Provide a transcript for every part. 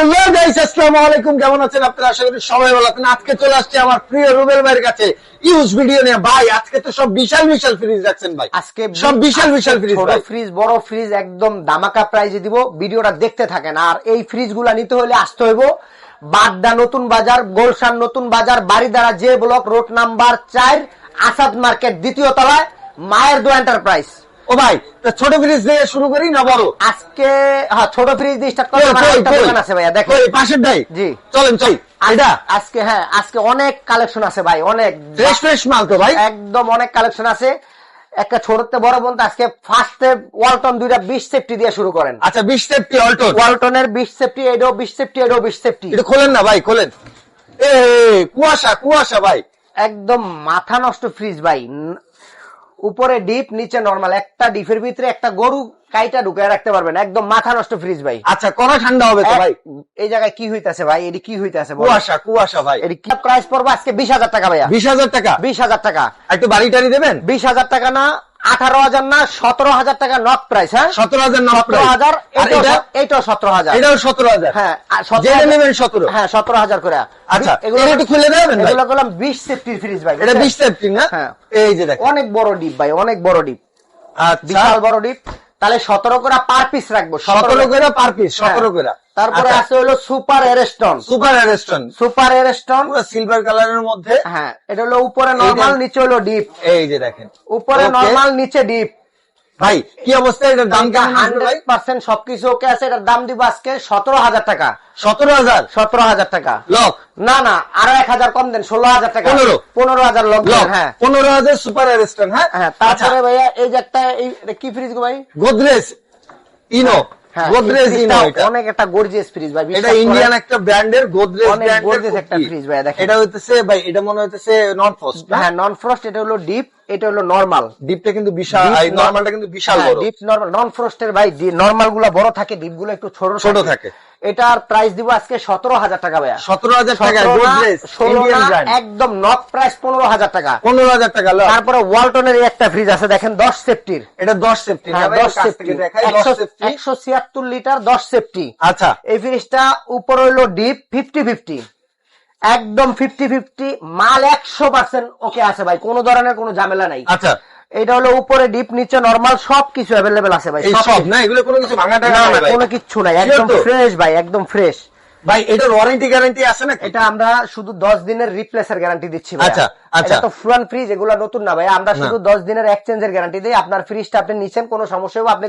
Hello guys আসসালামু আলাইকুম। কেমন আছেন আপনারা? আশা করি সবাই ভালো আছেন। আজকে চলে আসছে আমার প্রিয় রুবেল ভাইয়ের কাছে ইউজ ভিডিও নিয়ে। ভাই আজকে তো সব বিশাল বিশাল ফ্রিজ রাখছেন ভাই। আজকে সব বিশাল বিশাল ফ্রিজ ছোট ফ্রিজ বড় ফ্রিজ একদম দামাকা প্রাইজে দিব। ভিডিওটা দেখতে থাকেন। আর এই ফ্রিজগুলা নিতে হলে আসতে হইব বাড্ডা নতুন বাজার গোলশান নতুন বাজার বাড়িদারা যে ব্লক রোড নাম্বার চার আসাদ মার্কেট দ্বিতীয় তলায় মায়ের দো এন্টারপ্রাইজ ও ভাই ছোট ফ্রিজ দিয়ে শুরু করি না বড়? আজকে হ্যাঁ ছোট ফ্রিজ দিয়ে স্টার্ট? দোকান আছে ভাইয়া কই, পাশের ডাই জি। চলেন চল। এটা? আজকে হ্যাঁ আজকে অনেক কালেকশন আছে ভাই অনেক। ফ্রেশ ফ্রেশ মাল তো ভাই। একদম অনেক কালেকশন আছে। একটা ছোটতে বড় বন্ধু আজকে ফার্স্টে ওয়ালটন দুইটা বিশ সেফটি দিয়ে শুরু করেন। আচ্ছা বিশ সেফটি অল্টো ওয়ালটনের বিশ সেফটি এডো বিশ সেফটি এডো বিশ সেফটি এটা খোলেন না ভাই খোলেন। এ কুয়াশা কুয়াশা ভাই। একদম মাথা নষ্ট ফ্রিজ ভাই উপরে ডিপ নিচে নর্মাল একটা ডিপের ভিতরে একটা গরু কাইটা ঢুকে রাখতে পারবেন। একদম মাথা নষ্ট ফ্রিজ ভাই। আচ্ছা কোন ঠান্ডা হবে তো ভাই। এই জায়গায় কি হইতাছে ভাই? এটি কি হইতাছে? কুয়াশা কুয়াশা ভাই। এটি কি প্রাইস পড়বে? আজকে বিশ হাজার টাকা ভাইয়া। বিশ হাজার টাকা? বিশ হাজার টাকা। একটু বাড়ি টাড়ি দেবেন? বিশ হাজার টাকা না আঠারো হাজার না সতেরো হাজার টাকা নক প্রাইস হ্যাঁ? সতেরো হাজার সতেরো হাজার এইটাও সতেরো হাজার। এটাও সতেরো হাজার। হ্যাঁ নেবেন সতেরো। হ্যাঁ সতেরো হাজার করে। আচ্ছা, এগুলো একটু খুলে দেবেন এগুলো করলাম বিশ সেফটির ফ্রিজ ভাই এটা বিশ সেফটি না? হ্যাঁ। এই যে দেখেন। অনেক বড় ডিপ ভাই অনেক বড় ডিপ। আচ্ছা। বিশাল বড় ডিপ। তাহলে সতেরো করে পার পিস রাখব সতেরো করে। Per piece. সতেরো করে। তারপরে আচ্ছা, আছে হলো সুপার এরেস্টন। সুপার রেস্টুরেন্ট সুপার এরেস্টন। সিলভার কালারের মধ্যে। হ্যাঁ এটা হলো উপরে নর্মাল নিচে হলো ডিপ এই যে দেখেন। উপরে নর্মাল নিচে ডিপ ভাই কি অবস্থা? এটার দাম কেমন হান্ড্রেড পার্সেন্ট সবকিছু ওকে আছে এটার দাম দিব আজকে সতেরো হাজার টাকা। সতেরো হাজার? সতেরো হাজার টাকা। লক না না আরও এক হাজার কম দেন ষোলো হাজার টাকা। পনেরো। পনেরো হাজার লোক লক হ্যাঁ। পনেরো হাজার সুপার রেস্টুরেন্ট হ্যাঁ? হ্যাঁ আচ্ছা। তারপরে ভাইয়া এই যে একটা এই কি ফ্রিজ গো ভাই? গোদরেজ ইনো। গোদরেজ এটা অনেক একটা গর্জিয়াস ফ্রিজ ভাই এটা ইন্ডিয়ান একটা ব্র্যান্ডের গোদরেজ অনেক gorgeous একটা ফ্রিজ ভাই, দেখেন। এটা হইতেছে ভাই এটা মনে হইতেছে নন ফ্রস্ট হ্যাঁ নন ফ্রস্ট এটা হলো ডিপ এটা হলো নরমাল ডিপটা কিন্তু বিশাল নরমালটা কিন্তু বিশাল বড়। ডিপ নরমাল নন ফ্রস্টের ভাই নরমালগুলা বড় থাকে ডিপগুলো একটু ছোট ছোট থাকে। এটার প্রাইস দিব আজকে সতেরো হাজার টাকা ভাইয়া। সতেরো হাজার টাকা 17 না, গোদরেজ 16 ইন্ডিয়ান না, ব্র্যান্ড একদম নক প্রাইস পনেরো হাজার টাকা। পনেরো হাজার টাকা তারপরে ওয়ালটনের একটা ফ্রিজ আছে দেখেন দশ সেফটির এটা দশ সেফটি হ্যাঁ, দশ সেফটি দশ সেফটি একশো ছিয়াত্তর লিটার দশ সেফটি আচ্ছা। এই ফ্রিজটা উপর হইল ডিপ ফিফটি ফিফটি একদম ফিফটি ফিফটি মাল একশো পার্সেন্ট ওকে আছে ভাই কোনো ধরনের কোনো ঝামেলা নাই। আচ্ছা। এটা হলো উপরে ডিপ নিচে নরমাল সব কিছু অ্যাভেলেবেল আছে ভাই সব না এগুলো কোনো কিছু ভাঙা না টাকা না কোনো কিচ্ছু নাই একদম ফ্রেশ ভাই একদম ফ্রেশ ভাই এটার ওয়ারেন্টি গ্যারান্টি আছে নাকি? এটা আমরা শুধু দশ দিনের রিপ্লেসের গ্যারান্টি দিচ্ছি ভাই আচ্ছা, আচ্ছা। তো ফুরান ফ্রিজ এগুলো নতুন না ভাই। আমরা শুধু দশ দিনের এক্সচেঞ্জের গ্যারান্টি দিই। আপনার ফ্রিজটা আপনি নিচ্ছেন কোনো সমস্যা হবে আপনি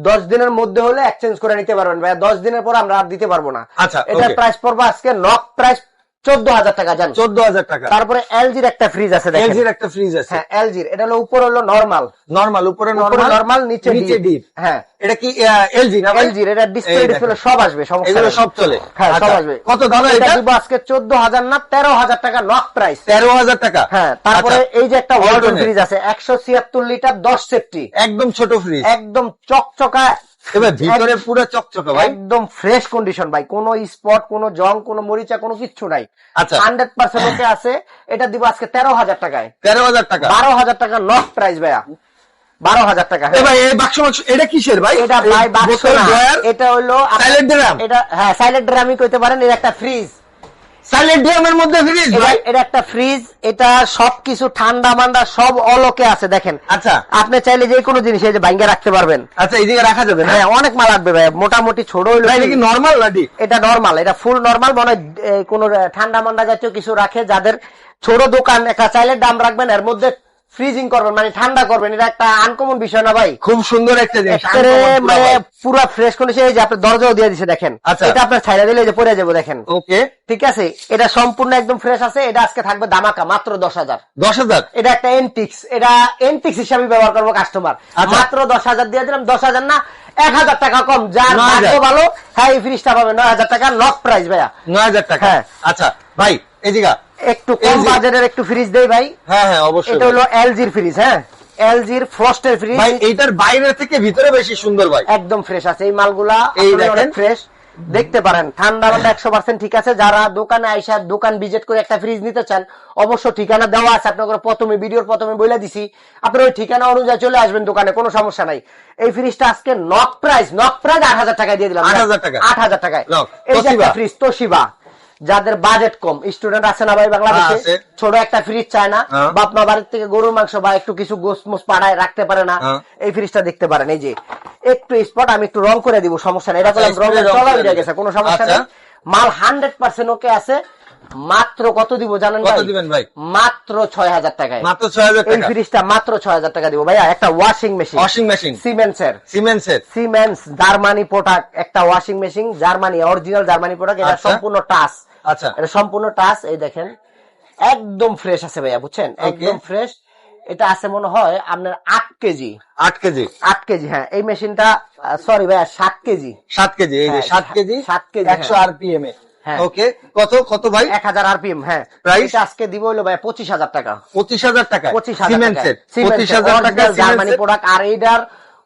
দশ দিনের মধ্যে হলে এক্সচেঞ্জ করে নিতে পারবেন ভাই দশ দিনের পর আমরা আর দিতে পারব না। আচ্ছা, এটার প্রাইস পড়বে আজকে নক প্রাইস চোদ্দ হাজার টাকা জান? চোদ্দ হাজার টাকা। তারপরে এলজির একটা ফ্রিজ আছে এলজির একটা ফ্রিজ আছে। হ্যাঁ এলজির। এটা হলো উপর হলো নরমাল নরমাল উপরে নরমাল নিচে নিচে ডিপ হ্যাঁ। এটা কি এলজি না এলজির এটা ডিসপ্লে ডিসপ্লে সব আসবে সমস্যা এগুলো সব চলে। হ্যাঁ সব আচ্ছা, আসবে। কত দাম এটা দিব আজকে চোদ্দ হাজার না তেরো হাজার টাকা নক প্রাইস তেরো হাজার টাকা? হ্যাঁ তারপরে আচ্ছা, এই যে একটা ওয়ালটন ফ্রিজ আছে একশো ছিয়াত্তর লিটার দশ সেফটি একদম ছোট ফ্রিজ একদম চকচকা এবার ভিতরে পুরো চকচকে ভাই। একদম ফ্রেশ কন্ডিশন ভাই। কোনো স্পট কোনো জং কোনো মরিচা কোনো কিচ্ছু নাই। আচ্ছা। হান্ড্রেড পার্সেন্ট ওকে আছে। এটা দিব আজকে তেরো হাজার টাকায়। তেরো হাজার টাকা। বারো হাজার টাকা লস প্রাইস ভাইয়া। বারো হাজার টাকা ভাই এই বাক্স বাক্স এটা কিসের ভাই? এটা ভাই বাক্স এটা হলো সাইলেন্ট ড্রাম এটা হ্যাঁ সাইলেন্ট ড্রামই কইতে পারেন এটা একটা ফ্রিজ সাইলেন্ট ড্রামের মধ্যে ফ্রিজ ভাই। এটা একটা ফ্রিজ এটা সবকিছু ঠান্ডা মান্ডা সব অলোকে আছে দেখেন। আচ্ছা। আপনি চাইলে যে কোনো জিনিস এই যে ভাঙ্গে রাখতে পারবেন। আচ্ছা এইদিকে রাখা যাবে হ্যাঁ অনেক মাল লাগবে ভাই মোটামুটি ছোট হইল এটা কি নরমাল এটা নরমাল এটা ফুল নরমাল মনে কোনো ঠান্ডা মান্ডা জাতীয় কিছু রাখে যাদের ছোট দোকান একটা চাইলে দাম রাখবেন এর মধ্যে ফ্রিজিং করবেন মানে ঠান্ডা করবেন এটা একটা আনকমন বিষয় না ভাই? খুব সুন্দর একটা জিনিস মানে পুরো ফ্রেশ কন্ডিশন এই যে আপনার দরজাও দিয়ে দিছে দেখেন। আচ্ছা। এটা আপনার ছাইড়া দিলে যে পড়ে যাব দেখেন। ওকে। ঠিক আছে? এটা সম্পূর্ণ একদম ফ্রেশ আছে এটা আজকে থাকবে দামাকা মাত্র দশ হাজার। দশ হাজার? এটা একটা এনটিক্স এটা এনটিক্স হিসাবে ব্যবহার করব কাস্টমার আচ্ছা। মাত্র দশ হাজার দিয়ে দিলাম দশ হাজার না এক হাজার টাকা কম। যার ভালো হ্যাঁ এই ফ্রিজটা পাবে নয় হাজার টাকা লক প্রাইস ভাইয়া। নয় হাজার টাকা। হ্যাঁ। আচ্ছা ভাই এদিকে একটু কম বাজারের একটু ফ্রিজ দেই ভাই। হ্যাঁ হ্যাঁ অবশ্যই এটা। হলো এলজির ফ্রিজ হ্যাঁ? এলজির ফ্রস্টের ফ্রিজ ভাই এইটার বাইরে থেকে ভিতরে বেশি সুন্দর ভাই। একদম ফ্রেশ আছে। এই মালগুলা এই দেখেন। ফ্রেশ দেখতে পারেন ঠান্ডা মাথা একশো পার্সেন্ট ঠিক আছে। যারা দোকানে আইসা দোকান ভিজিট করে একটা ফ্রিজ নিতে চান অবশ্য ঠিকানা দেওয়া আছে। আপনাকে প্রথমে ভিডিওর প্রথমে বলে দিছি। আপনার ওই ঠিকানা অনুযায়ী চলে আসবেন দোকানে কোনো সমস্যা নাই। এই ফ্রিজটা আজকে নক প্রাইস নক প্রাইস আট হাজার টাকা দিয়ে দিলাম। 8,000 টাকা। আট হাজার টাকায়। এই যে একটা। Fridge Toshiba. যাদের বাজেট কম। স্টুডেন্ট আছে না ভাই হ্যাঁ, বাংলাদেশে ছোট একটা ফ্রিজ চায় না। হ্যাঁ। বাপ মা বাড়ির থেকে গরুর মাংস বা একটু কিছু গোস মোস পাড়ায় রাখতে পারে না। হ্যাঁ। এই ফ্রিজটা দেখতে পারেন। এই যে একটু স্পট আমি একটু রং করে দিব সমস্যা নেই। এটা আচ্ছা, করলাম রং চলা হয়ে গেছে কোনো সমস্যা আচ্ছা। নেই। মাল হান্ড্রেড পার্সেন্ট ওকে আছে। মাত্র কত দিব জানেন ভাই? মাত্র ছয় হাজার টাকায়। মাত্র ছয় হাজার এই ফ্রিজটা মাত্র ছয় হাজার টাকা দিব। ভাইয়া একটা ওয়াশিং মেশিন ওয়াশিং মেশিন সিমেন্টসের সিমেন্টসের সিমেন্স জার্মানি প্রোডাক্ট একটা washing machine Germany original Germany product এটা আচ্ছা। সম্পূর্ণ টাচ। আচ্ছা। এটা সম্পূর্ণ টাচ এই দেখেন। একদম ফ্রেশ আছে ভাইয়া বুঝছেন? একদম ফ্রেশ এটা আছে মনে হয় আপনার আট কেজি। আট কেজি। আট কেজি হ্যাঁ। এই মেশিনটা সরি ভাইয়া সাত কেজি। সাত কেজি এই যে হ্যাঁ, সাত কেজি সাত কেজি, একশো হ্যাঁ। আরপিএম এ। ওকে কত কত ভাই? এক হাজার আরপিএম হ্যাঁ? আজকে দিব হলো ভাই পঁচিশ হাজার টাকা। পঁচিশ হাজার টাকা পঁচিশ হাজার টাকা পঁচিশ হাজার টাকা জার্মানি প্রোডাক্ট আর এইটার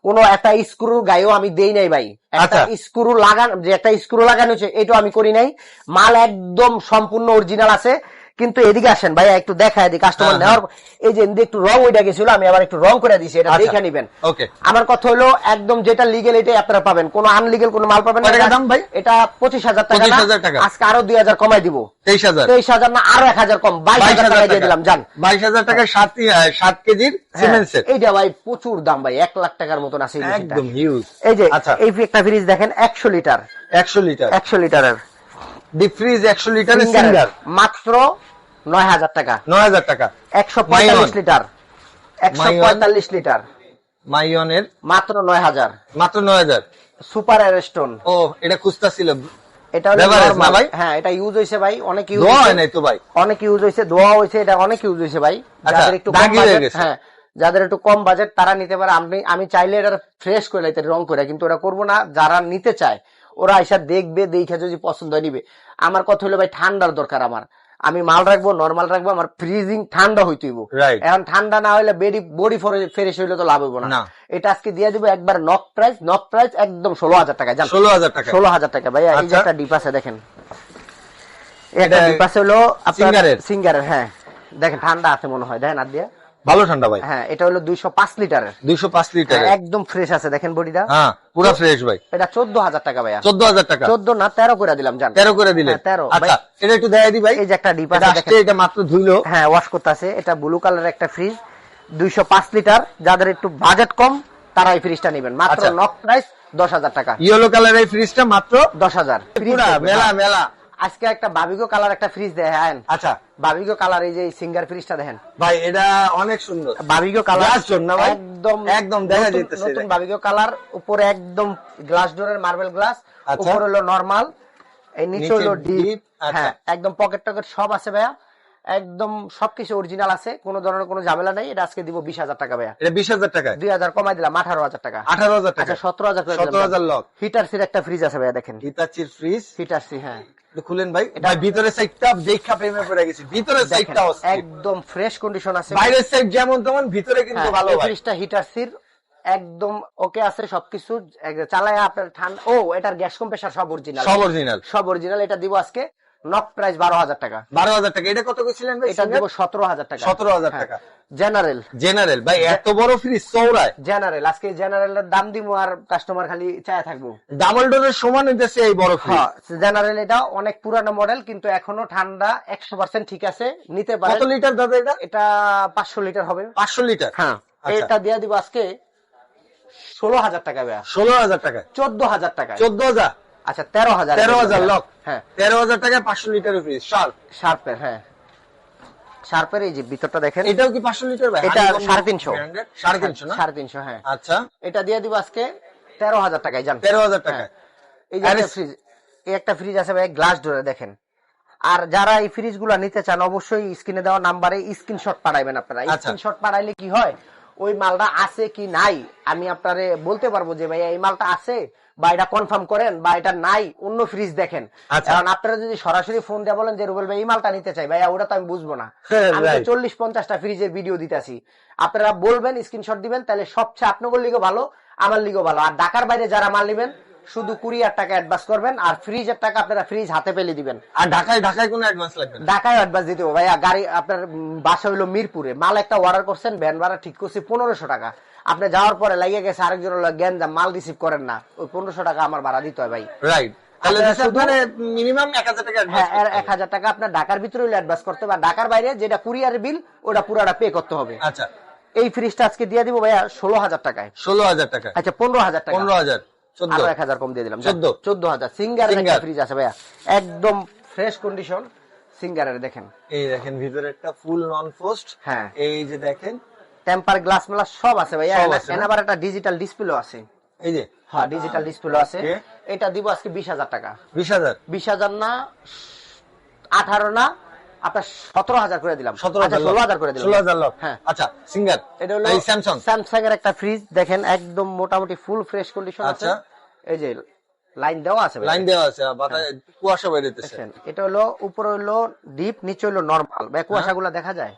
কোন একটা স্ক্রু গায়েও আমি দেই নাই ভাই। একটা আচ্ছা। স্ক্রু লাগান যে একটা স্ক্রু লাগানো হয়েছে এটাও আমি করি নাই। মাল একদম সম্পূর্ণ অরিজিনাল আছে। কিন্তু এদিকে আসেন ভাইয়া একটু দেখায় দিই কাস্টমার হ্যাঁ, নেওয়ার এই যে একটু রং ওইটা গেছিল আমি আবার একটু রং করে দিছি এটা আচ্ছা। দেখে নিবেন। ওকে। আমার কথা হলো একদম যেটা লিগেল এটাই আপনারা পাবেন। কোনো আনলিগেল কোনো মাল পাবেন না। দাম ভাই? এটা পঁচিশ হাজার টাকা না। 25,000 টাকা। আজকে আরও দুই হাজার কমাই দিব। তেইশ হাজার। তেইশ হাজার না আরও এক হাজার কম। বাইশ হাজার টাকা দিয়ে দিলাম জান বাইশ হাজার টাকা সাত সাত কেজির হ্যাঁ, এইটা ভাই প্রচুর দাম ভাই এক লাখ টাকার মতন আছে একদম হিউজ এই যে আচ্ছা। এই একটা ফ্রিজ দেখেন একশো লিটার। একশো লিটার। একশো লিটারের। ডিপ ফ্রিজ একশো সিঙ্গার মাত্র নয় হাজার টাকা। নয় হাজার টাকা। একশো পঁয়তাল্লিশ লিটার। একশো পঁয়তাল্লিশ লিটার। মাইয়নের? মাত্র নয় হাজার। মাত্র নয় হাজার। সুপার এয়ারস্টোন ও এটা খুঁজতা ছিল এটা হলো Beverage normal। না ভাই? হ্যাঁ এটা ইউজ হয়েছে ভাই। অনেক ইউজ নাই তো ভাই? অনেক ইউজ হয়েছে দোয়া হয়েছে এটা অনেক ইউজ হয়েছে ভাই। যাদের একটু কম বাজেট হ্যাঁ যাদের একটু কম বাজেট তারা নিতে পারে। আমি আমি চাইলে এটা ফ্রেশ করে লাইতে রং করে কিন্তু ওরা করব না। যারা নিতে চায় ওরা এসে দেখবে দেখে যদি পছন্দ নিবে। আমার কথা হলো ভাই ঠান্ডার দরকার আমার। আমি মাল রাখব নর্মাল রাখব আমার ফ্রিজিং ঠান্ডা হইতেইব হইব। এখন ঠান্ডা না হলে বেডি বডি ফ্রেশ হইলে তো লাভ হইব না। এটা আজকে দিয়ে দিব একবার নক প্রাইস নক প্রাইস একদম ষোলো হাজার টাকা জান? ষোলো হাজার টাকা। ষোলো হাজার টাকা। ভাইয়া এই যে আচ্ছা। একটা ডিপ আছে দেখেন। একটা এটা ডিপ আছে হলো সিঙ্গারের? সিঙ্গারের হ্যাঁ। দেখেন ঠান্ডা আছে মনে হয়। দেখেন আর দিয়ে। ভালো ঠান্ডা ভাই। হ্যাঁ এটা হলো দুইশো পাঁচ লিটারের। দুইশো পাঁচ লিটার হ্যাঁ, একদম ফ্রেশ আছে দেখেন বডিটা। হ্যাঁ পুরো ফ্রেশ ভাই। এটা চোদ্দ হাজার টাকা ভাইয়া। চোদ্দ হাজার টাকা। চোদ্দ না তেরো করে দিলাম জান। তেরো করে দিলে হ্যাঁ, তেরো। আচ্ছা এটা একটু দেখাই দি ভাই। এই যে একটা ডিপ আছে এটা মাত্র ধুইলো হ্যাঁ ওয়াশ করতে আছে এটা ব্লু কালার একটা ফ্রিজ দুইশো পাঁচ লিটার। যাদের একটু বাজেট কম তারা এই ফ্রিজটা নেবেন। মাত্র আচ্ছা। নক প্রাইস দশ হাজার টাকা। ইয়েলো কালার এই ফ্রিজটা মাত্র দশ হাজার। মেলা মেলা। আজকে একটা বাবিগো কালার একটা ফ্রিজ দেখেন আচ্ছা। বাবিগো কালার এই যে সিঙ্গার ফ্রিজটা দেখেন। ভাই এটা অনেক সুন্দর। বাবিগো কালার না ভাই? একদম একদম দেখা নতুন- যাইতেছে নতুন বাবিগো কালার উপরে একদম গ্লাস ডোরের মার্বেল গ্লাস। উপরে হলো নরমাল এই নিচে হলো ডিপ আচ্ছা। হ্যাঁ একদম পকেট টকেট সব আছে ভাইয়া। একদম সবকিছু অরিজিনাল আছে কোনো ধরনের কোনো ঝামেলা নাই। এটা আজকে দিব বিশ হাজার টাকা ভাইয়া। এটা বিশ হাজার টাকা? দুই হাজার কমাই দিলাম আঠারো হাজার টাকা। আঠারো হাজার টাকা। আচ্ছা সতেরো হাজার সতেরো হাজার লক হিটার সির একটা ফ্রিজ আছে ভাইয়া দেখেন। হিতাচির ফ্রিজ হিটার সি হ্যাঁ। খুলেন ভাই ভাই ভিতরে সাইডটা দেখা প্রেমে পড়ে গেছি ভিতরে সাইডটা একদম ফ্রেশ কন্ডিশন আছে। বাইরের সাইড যেমন তেমন ভিতরে কিন্তু হ্যাঁ, ভালো ভাই ফ্রিজটা হিটার সির একদম ওকে আছে সবকিছু। চালায় আপনার ঠান্ডা ও এটার গ্যাস কম্প্রেসার সব অরিজিনাল সব অরিজিনাল সব অরিজিনাল এটা দিব আজকে। নক প্রাইস বারো হাজার টাকা। বারো হাজার টাকা। এটা কত ভাই? এটা দিব সতেরো হাজার টাকা। 17,000 হ্যাঁ। টাকা। জেনারেল জেনারেল ভাই এত বড় ফ্রিজ চৌড়ায় জেনারেল আজকে জেনারেলের দাম দিব আর কাস্টমার খালি চায় থাকব। ডাবল ডোরের সমান হইতেছে এই বড় ফ্রিজ হ্যাঁ জেনারেল এটা অনেক পুরানো মডেল কিন্তু এখনও ঠান্ডা একশো পার্সেন্ট ঠিক আছে। নিতে পারে কত লিটার দাদা এটা? এটা পাঁচশো লিটার হবে। পাঁচশো লিটার হ্যাঁ আচ্ছা। এটা দিয়ে দিব আজকে ষোলো হাজার টাকা ষোলো হাজার টাকা চোদ্দ হাজার টাকা চোদ্দ হাজার? আচ্ছা তেরো হাজার তেরো হাজার লক। হ্যাঁ। তেরো হাজার টাকায় পাঁচশো লিটারের ফ্রিজ শার্প শার্পের হ্যাঁ। শার্পের এই যে ভিতরটা দেখেন। এটাও কি পাঁচশো লিটার এটা সাড়ে তিনশো। সাড়ে তিনশো সাড়ে তিনশো হ্যাঁ। আচ্ছা। এটা দিয়ে দিব আজকে তেরো হাজার টাকায় জান। তেরো হাজার টাকা হ্যাঁ। এই যে ফ্রিজ এই একটা ফ্রিজ আছে ভাই গ্লাস ডোরে দেখেন। আর যারা এই ফ্রিজগুলা নিতে চান অবশ্যই স্ক্রিনে দেওয়া নাম্বারে স্ক্রিনশট পাঠাইবেন আপনারা। আচ্ছা। স্ক্রিনশট পাঠাইলে কি হয় ওই মালটা আছে কি নাই? আমি আপনারে বলতে পারব যে ভাইয়া এই মালটা আছে বা এটা কনফার্ম করেন বা এটা নাই অন্য ফ্রিজ দেখেন। আচ্ছা। কারণ আপনারা যদি সরাসরি ফোন দিয়ে বলেন যে রুবেল ভাই এই মালটা নিতে চাই। ভাইয়া ওটা তো আমি বুঝব না। হ্যাঁ, আমি চল্লিশ পঞ্চাশটা ফ্রিজের ভিডিও দিতেছি। আপনারা বলবেন স্ক্রিনশট দিবেন তাহলে সবচেয়ে আপনার লিগে ভালো আমার লিগেও ভালো। আর ঢাকার বাইরে যারা মাল নিবেন শুধু কুরিয়ার টাকা অ্যাডভান্স করবেন আর ফ্রিজের টাকা আপনারা ফ্রিজ হাতে পেলে দিবেন। আর ঢাকায় ঢাকায় কোনো অ্যাডভান্স লাগবে ঢাকায় অ্যাডভান্স দিতে হবে। ভাইয়া গাড়ি আপনার বাসা হইল মিরপুরে। মাল একটা অর্ডার করছেন ভ্যান ভাড়া ঠিক করছি পনেরোশো টাকা। আপনি যাওয়ার পরে লাগিয়ে গেছে আরেকজন জ্ঞান মাল রিসিভ করেন না। ওই পনেরোশো টাকা আমার ভাড়া দিতে হয় ভাই। রাইট মিনিমাম টাকা হ্যাঁ অ্যাডভান্স এক হাজার টাকা আপনার ঢাকার ভিতরে অ্যাডভান্স করতে হবে। আর ঢাকার বাইরে যেটা কুরিয়ারের বিল ওটা পুরোটা পে করতে হবে। আচ্ছা। এই ফ্রিজটা আজকে দিয়ে দিব ভাইয়া ষোলো হাজার টাকায়। ষোলো হাজার টাকা। আচ্ছা পনেরো হাজার টাকা। পনেরো হাজার। আরও এক হাজার কম দিয়ে দিলাম। চোদ্দ। চোদ্দ হাজার। সিঙ্গার। ফ্রিজ আছে ভাইয়া। একদম ফ্রেশ কন্ডিশন সিঙ্গারের দেখেন। এই দেখেন ভিতরে একটা ফুল নন পোস্ট হ্যাঁ। এই যে দেখেন। টেম্পার গ্লাস মেলা সব আছে ভাইয়া। সব আছে। না? এনে আবার একটা ডিজিটাল ডিসপ্লে আছে। এই যে। হ্যাঁ ডিজিটাল ডিসপ্লে আছে। এটা দিব আজকে বিশ হাজার টাকা। বিশ হাজার। বিশ হাজার না আঠারো না আপনার সতেরো হাজার করে দিলাম। সতেরো আচ্ছা, ষোলো হাজার করে দিলাম। ষোলো হাজার হ্যাঁ। আচ্ছা সিঙ্গার। এটা হলো স্যামসাং স্যামসাং এর একটা ফ্রিজ দেখেন একদম মোটামুটি ফুল ফ্রেশ কন্ডিশন আছে। আচ্ছা। এই যে লাইন দেওয়া আছে লাইন দেওয়া আছে কুয়াশা বেরোতেছে দেখছেন এটা হলো উপরে হলো ডিপ নিচে হলো নরমাল ভাই কুয়াশাগুলো দেখা যায়?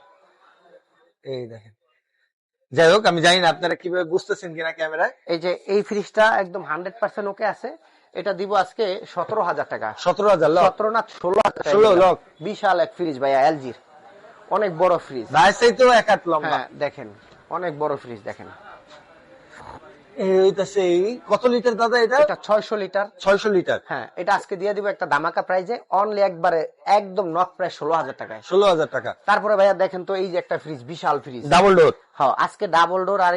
এই দেখেন। যাই হোক আমি জানি না আপনারা কীভাবে বুঝতেছেন কিনা ক্যামেরায়। এই যে এই ফ্রিজটা একদম হান্ড্রেড পার্সেন্ট ওকে আছে। এটা দিব আজকে সতেরো হাজার টাকা। সতেরো হাজার সতেরো না ষোলো হাজার টাকা 16 দিলাম। লক্ষ। বিশাল এক ফ্রিজ ভাইয়া এলজির। অনেক বড় ফ্রিজ চাইতেও এক হাত লম্বা। হ্যাঁ দেখেন অনেক বড় ফ্রিজ দেখেন। কত লিটার দাদা এটা? এটা ছয়শো লিটার ছয়শো লিটার হ্যাঁ এটা আজকে দিয়ে দিব একটা প্রাইজে অনলি একবারে একদম প্রায় ষোলো হাজার টাকায়। ষোলো হাজার টাকা। তারপরে ভাইয়া দেখেন তো এই যে একটা ফ্রিজ বিশাল ফ্রিজ ডাবল ডোর হ্যাঁ আজকে ডাবল ডোর আর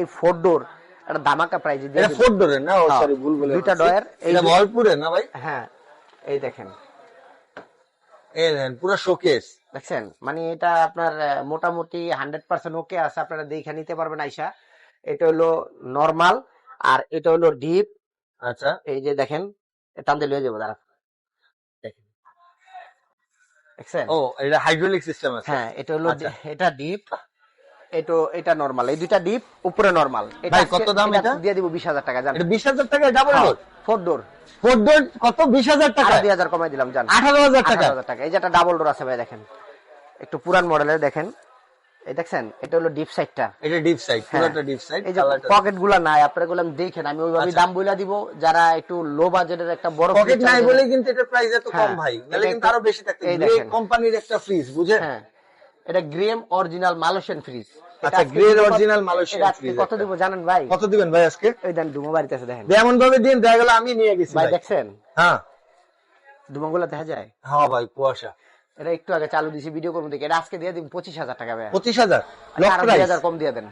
এই ফোর ডোর একটা প্রাইজে দিয়ে এটা। ফোর ডোরের না? ও হ্যাঁ, সরি ভুল বলে দুইটা। ডয়ের, এটা না ভাই? হ্যাঁ এই দেখেন। এই দেখেন পুরো শোকেস দেখছেন? মানে এটা আপনার মোটামুটি হান্ড্রেড পার্সেন্ট ওকে আছে আপনারা দেখে নিতে পারবেন আইসা। এটা হলো নর্মাল আর এটা হলো ডিপ আচ্ছা। এই যে দেখেন টানতে লিয়ে যাব দাঁড়া দেখেন। ও এটা হাইড্রোলিক সিস্টেম আছে। হ্যাঁ এটা হলো আচ্ছা। এটা ডিপ এটা এটা নর্মাল এই দুইটা ডিপ উপরে নর্মাল ভাই, কত দাম এটা? দিয়ে দিব টাকা জান। এটা টাকা double door four door four door কত? বিশ হাজার টাকা? আরও দুই হাজার কমাই দিলাম জান। আঠারো হাজার টাকা। আঠারো হাজার টাকা। এই যে একটা ডাবল ডোর আছে ভাই দেখেন। একটু পুরান মডেলের দেখেন। এই দেখছেন? এটা হলো ডিপ সাইডটা এটা ডিপ সাইড পুরোটা ডিপ সাইড হ্যাঁ। এই যে পকেটগুলা নাই আপনারা দেখেন আমি ওইভাবে আচ্ছা। দাম বইলা দিব। যারা একটু লো বাজেটের একটা বড় পকেট নাই বলে কিন্তু এটা প্রাইস এত কম হ্যাঁ, ভাই। নাহলে কিন্তু আরও বেশি থাকতো। কোম্পানির একটা ফ্রিজ বুঝে হ্যাঁ। এটা গ্রেম অরিজিনাল মালয়েশিয়ান ফ্রিজ। আচ্ছা, original Malaysian fridge কত দিব জানেন ভাই? কত দিবেন ভাই আজকে? ওই দেন ডুমো বাড়িতে আছে দেখেন। এমন ভাবে দিন দেখা গেল আমি নিয়ে গেছি ভাই। দেখছেন? হ্যাঁ। ডুমোগুলো দেখা যায়? হ্যাঁ ভাই কুয়াশা। এটা একটু আগে চালু দিছি ভিডিও করব দেখে। এটা আজকে দিয়ে দিব পঁচিশ হাজার টাকা ভাই। পঁচিশ হাজার? আচ্ছা, লক প্রাইস কম দিয়ে দেন।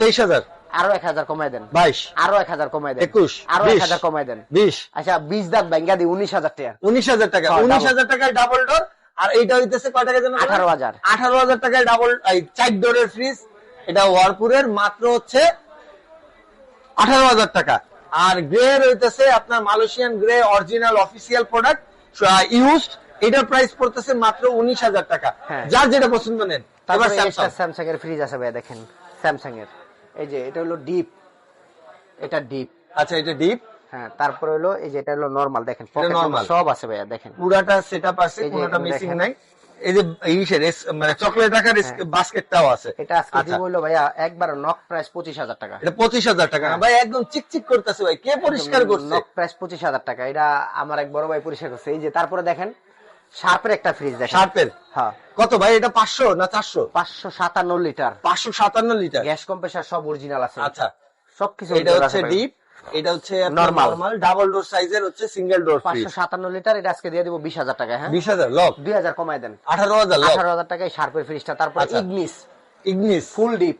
তেইশ হাজার? আরও এক হাজার কমাই দেন। বাইশ? আরও এক হাজার কমাই দেন। একুশ? আরও এক বিশ? হাজার কমাই দেন। বিশ? আচ্ছা বিশ দাঁত ব্যাঙ্গা উনিশ হাজার টাকা। উনিশ হাজার টাকা। হ্যাঁ, উনিশ double। হাজার টাকায় ডাবল ডোর আর এইটা হইতেছে কয় টাকা বললেন? আঠারো হাজার। আঠারো হাজার টাকায় ডাবল চার ডোরের ফ্রিজ এটা ওয়ারপুরের মাত্র হচ্ছে আঠারো হাজার টাকা। আর গ্রে রইতেছে আপনার Malaysian Gree original official product used এটার প্রাইস পড়তেছে মাত্র উনিশ হাজার টাকা। হ্যাঁ। যার যেটা পছন্দ নেন তারপর স্যামসাং স্যামসাং এর ফ্রিজ আছে ভাই দেখেন। স্যামসাং এর এই যে এটা হলো ডিপ এটা ডিপ আচ্ছা এটা ডিপ হ্যাঁ তারপরে হলো এই যে এটা হলো নরমাল দেখেন। সব আছে ভাইয়া দেখেন। পুরাটা সেট আপ আছে কোনোটা মিসিং নাই। এই যে ইসের মানে চকলেট বাস্কেটটাও আছে। এটা আজকে আচ্ছা। দিব হলো ভাইয়া একবার নক প্রাইস পঁচিশ হাজার টাকা। এটা পঁচিশ হাজার টাকা ভাই একদম চিকচিক করতেছে ভাই। কে পরিষ্কার করছে? নক প্রাইস পঁচিশ হাজার টাকা। এটা আমার এক বড় ভাই পরিষ্কার করছে। এই যে তারপরে দেখেন শার্পের একটা ফ্রিজ দেখেন। শার্পের? হ্যাঁ। কত ভাই এটা পাঁচশো না চারশো? পাঁচশো সাতান্ন লিটার। পাঁচশো সাতান্ন লিটার। গ্যাস কম্প্রেসার সব অরিজিনাল আছে। আচ্ছা। সবকিছু এটা হচ্ছে ডিপ এটা হচ্ছে। নর্মাল ডাবল ডোর সাইজের হচ্ছে সিঙ্গেল ডোর পাঁচশো সাতান্ন লিটার এটা আজকে দিয়ে দিব বিশ হাজার টাকা হ্যাঁ? বিশ হাজার লক দুই হাজার কমাই দেন। আঠারো হাজার লক আঠারো হাজার টাকায় শার্পের ফ্রিজটা তারপর। ইগনিস ইগনিস ফুল ডিপ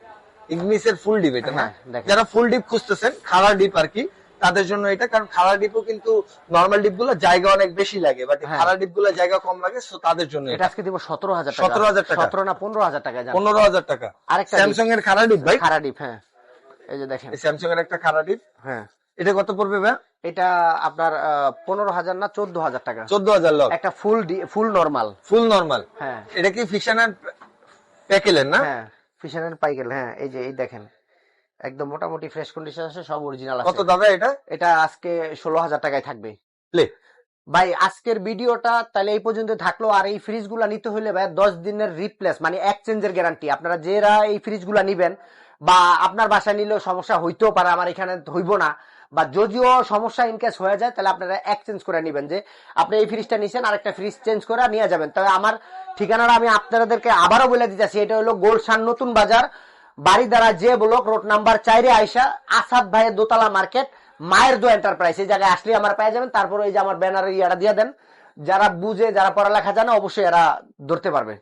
ইগনিসের ফুল ডিপ এটা না? হ্যাঁ, যারা ফুল ডিপ খুঁজতেছেন খাড়া ডিপ আর কি তাদের জন্য এটা কারণ খাড়া ডিপও কিন্তু নর্মাল ডিপগুলো জায়গা অনেক বেশি লাগে বাট হ্যাঁ। খাড়া ডিপগুলো জায়গা কম লাগে so তাদের জন্য এটা আজকে দিব সতেরো হাজার 17,000 টাকা। সতেরো না পনেরো হাজার টাকা পনেরো হাজার টাকা। আরেকটা স্যামসাং এর খাড়া ডিপ ভাই। খারা ডিপ হ্যাঁ। এই যে দেখেন। স্যামসাং এর একটা হ্যাঁ। এটা কত পড়বে ভাই? এটা আপনার পনেরো হাজার না চোদ্দ হাজার টাকা। চোদ্দ হাজার লক। একটা ফুল ফুল নর্মাল ফুল নর্মাল হ্যাঁ। এটা কি ফিশন আর প্যাকেলের না? হ্যাঁ ফিশারের পাইকেল হ্যাঁ এই যে এই দেখেন। একদম মোটামুটি ফ্রেশ কন্ডিশন আছে সব অরিজিনাল কত দাদা এটা? এটা আজকে ষোলো হাজার টাকায় থাকবে। প্লে ভাই, আজকের ভিডিওটা তাহলে এই পর্যন্ত থাকল। আর এই ফ্রিজগুলা নিতে হলে ভাই, দশ দিনের রিপ্লেস মানে এক্সচেঞ্জের গ্যারান্টি আপনারা যারা এই ফ্রিজগুলা নিবেন, বা আপনার বাসায় নিলেও সমস্যা হইতেও পারে, আমার এখানে হইব না, বা যদিও সমস্যা ইনকেস হয়ে যায়, তাহলে আপনারা এক্সচেঞ্জ করে নেবেন যে, আপনি এই ফ্রিজটা নিছেন, আরেকটা ফ্রিজ চেঞ্জ করে নিয়ে যাবেন। তবে আমার ঠিকানাটা আমি আপনাদেরকে আবারও বলে দিতে দিতেছি, এটা হলো গোলশান নতুন বাজার বাড়ি দ্বারা যে ব্লক, রোড নাম্বার চাইরে আইসা, আসাদ ভাইয়ের দোতলা মার্কেট মায়ের দো এন্টারপ্রাইজ এই জায়গায় আসলে আমার পায়ে যাবেন। তারপর ওই যে আমার ব্যানার ইয়াটা দিয়ে দেন। যারা বুঝে, যারা পড়ালেখা জানে, অবশ্যই এরা ধরতে পারবে।